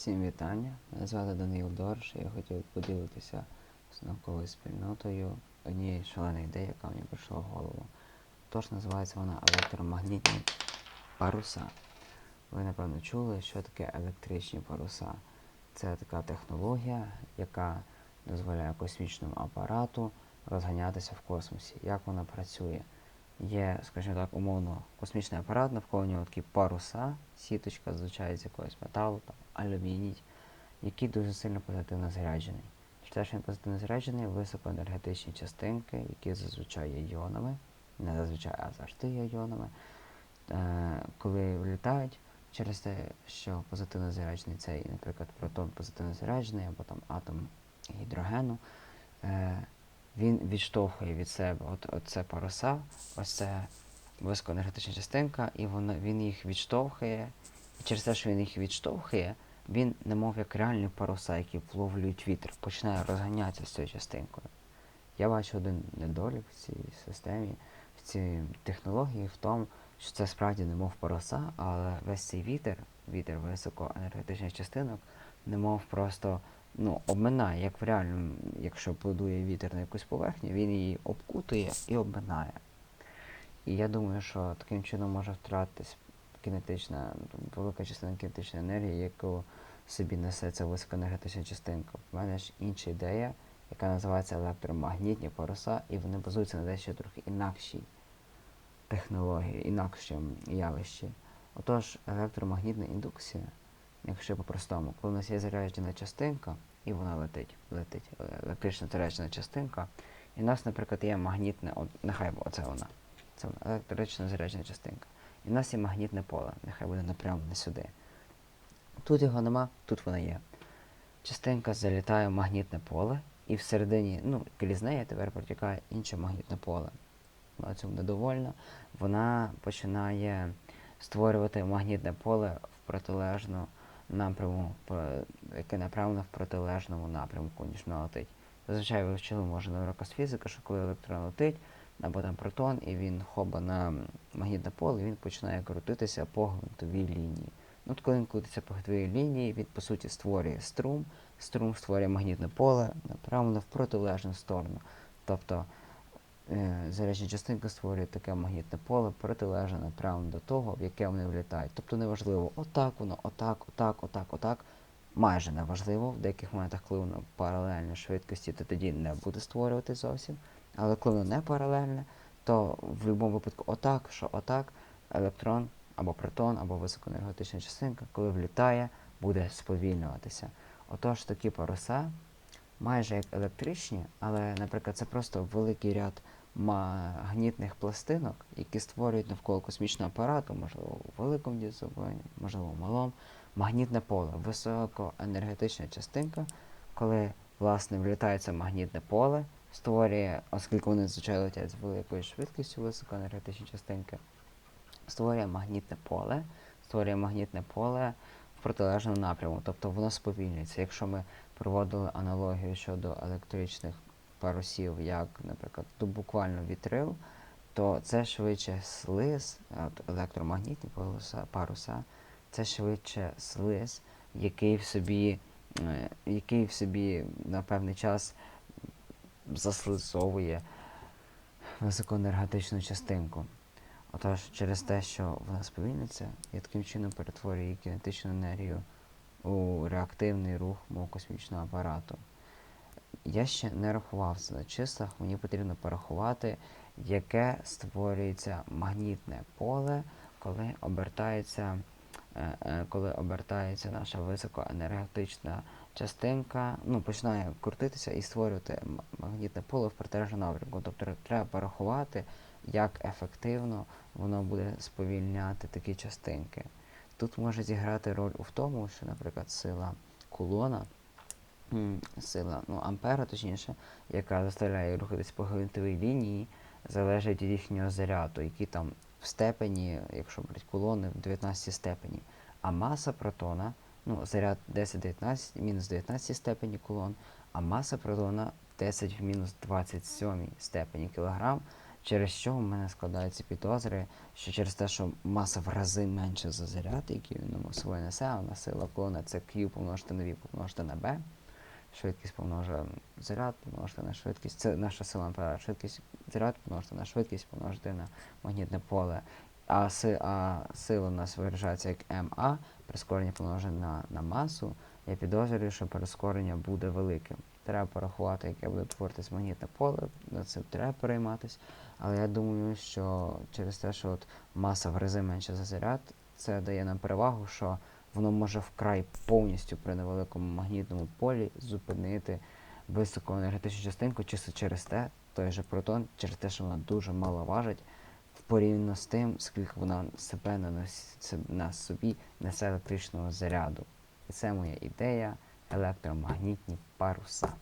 Всім вітання. Мене звати Даниїл Дорш, і я хотів поділитися з науковою спільнотою однієї шаленої ідеї, яка мені прийшла в голову. Тож називається вона електромагнітні паруса. Ви напевно чули, що таке електричні паруса. Це така технологія, яка дозволяє космічному апарату розганятися в космосі. Як вона працює? Є, скажімо так, умовно, космічний апарат, навколо нього такі паруса, сіточка, зазвичай з якогось металу, там, алюміній, який дуже сильно позитивно заряджений. Те, що він позитивно заряджений, високоенергетичні частинки, які зазвичай є іонами, не зазвичай, а завжди є іонами, е, коли влітають через те, що позитивно заряджений цей, наприклад, протон позитивно заряджений, або там атом гідрогену, е, він відштовхує від себе от, от це паруса, ось це високоенергетична частинка, і воно, він їх відштовхує. І через те, що він їх відштовхує, він, немов як реальні паруса, які вловлюють вітер, починає розганятися з цією частинкою. Я бачу один недолік в цій системі, в цій технології, в тому, що це справді немов паруса, але весь цей вітер, вітер високоенергетичних частинок, немов просто ну, обминає, як в реальному, якщо подує вітер на якусь поверхню, він її обкутує і обминає. І я думаю, що таким чином може втратитись кінетична, велика частина кінетичної енергії, яку собі несе ця високоенергетична частинка. У мене ж інша ідея, яка називається електромагнітні паруса, і вони базуються на дещо трохи інакшій технології, інакшому явищі. Отож, електромагнітна індукція, якщо по-простому, коли у нас є заряджена частинка, і вона летить, летить е, електрично заряджена частинка, і у нас, наприклад, є магнітне, нехай оце вона, це вона, електрично заряджена частинка. І в нас є магнітне поле, нехай буде напрямлене сюди. Тут його нема, тут воно є. Частинка залітає в магнітне поле, і всередині, ну, крізь неї тепер протікає інше магнітне поле. Вона цьому недовольна. Вона починає створювати магнітне поле в протилежну напряму, яке направлено в протилежному напрямку, ніж вона летить. Зазвичай ви вчили, може, на уроках з фізики, що коли електрон летить, або там протон, і він хоба на магнітне поле, він починає крутитися по гвинтовій лінії. Ну, от коли він крутиться по гвинтовій лінії, він по суті створює струм, струм створює магнітне поле направлено в протилежну сторону. Тобто е, заряджена частинка створює таке магнітне поле протилежне направлено до того, в яке вони влітають. Тобто неважливо, отак воно, отак, отак, отак, отак. Майже неважливо. В деяких моментах, коли воно паралельно швидкості, то тоді не буде створювати зовсім. Але коли воно не паралельне, то в будь-якому випадку отак, що отак, електрон або протон, або високоенергетична частинка, коли влітає, буде сповільнюватися. Отож, такі паруса майже як електричні, але, наприклад, це просто великий ряд магнітних пластинок, які створюють навколо космічного апарату, можливо, у великому діапазоні, можливо, у малому, магнітне поле, високоенергетична частинка, коли, власне, влітає магнітне поле, створює, оскільки вони звичайно летять з великою швидкістю високоенергетичні частинки, створює магнітне поле, створює магнітне поле в протилежному напрямку, тобто воно сповільнюється. Якщо ми проводили аналогію щодо електричних парусів, як, наприклад, то буквально вітрил, то це швидше слиз, от електромагнітні паруса, паруса, це швидше слиз, який в собі, е, який в собі на певний час заслизовує високоенергетичну частинку. Отож, через те, що вона сповільниться, і таким чином перетворює її кінетичну енергію у реактивний рух мого космічного апарату. Я ще не рахував це на числах, мені потрібно порахувати, яке створюється магнітне поле, коли обертається, коли обертається наша високоенергетична частинка, ну, починає крутитися і створювати магнітне поле в протилежному напрямку. Тобто треба порахувати, як ефективно воно буде сповільняти такі частинки. Тут може зіграти роль у тому, що, наприклад, сила кулона, сила ну, ампера, точніше, яка заставляє рухатись по гвинтовій лінії, залежить від їхнього заряду, який там в степені, якщо брати кулони, в 19 степені. А маса протона, ну, заряд 10-19, мінус 19 степені кулон, а маса протона 10 в мінус 27 степені кілограм. Через що в мене складаються підозри, що через те, що маса в рази менше за заряд, який він ну, собою несе, а на сила колона це Q помножити на V помножити на B, швидкість помножує заряд, помножити на швидкість. Це наша сила ампера. Швидкість заряд помножити на швидкість, помножити на магнітне поле. А, си, а сила у нас виражається як МА, прискорення помножене на, на масу. Я підозрюю, що прискорення буде великим. Треба порахувати, яке буде творитись магнітне поле, над цим треба перейматись. Але я думаю, що через те, що от маса в рази менше за заряд, це дає нам перевагу, що воно може вкрай повністю при невеликому магнітному полі зупинити високоенергетичну частинку чисто через те, той же протон, через те, що вона дуже мало важить, порівняно з тим, скільки вона себе на, на собі несе електричного заряду. І це моя ідея електромагнітні паруса.